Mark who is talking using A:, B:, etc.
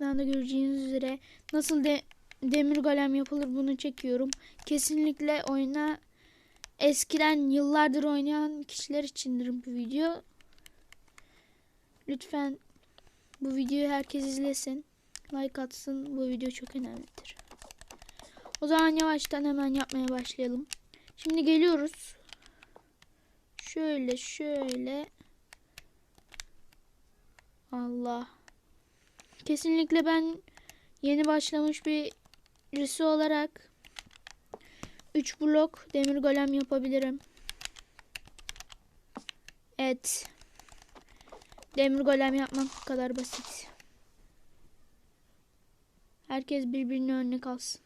A: başlıktan da göreceğiniz üzere nasıl de demir golem yapılır bunu çekiyorum. Kesinlikle oyuna eskiden yıllardır oynayan kişiler içindir bu video. Lütfen bu videoyu herkes izlesin. Like atsın. Bu video çok önemlidir. O zaman yavaştan hemen yapmaya başlayalım. Şimdi geliyoruz. Şöyle şöyle. Allah. Kesinlikle ben yeni başlamış bir birisi olarak 3 blok demir golem yapabilirim. Evet. Demir golem yapmak bu kadar basit. Herkes birbirine örnek alsın.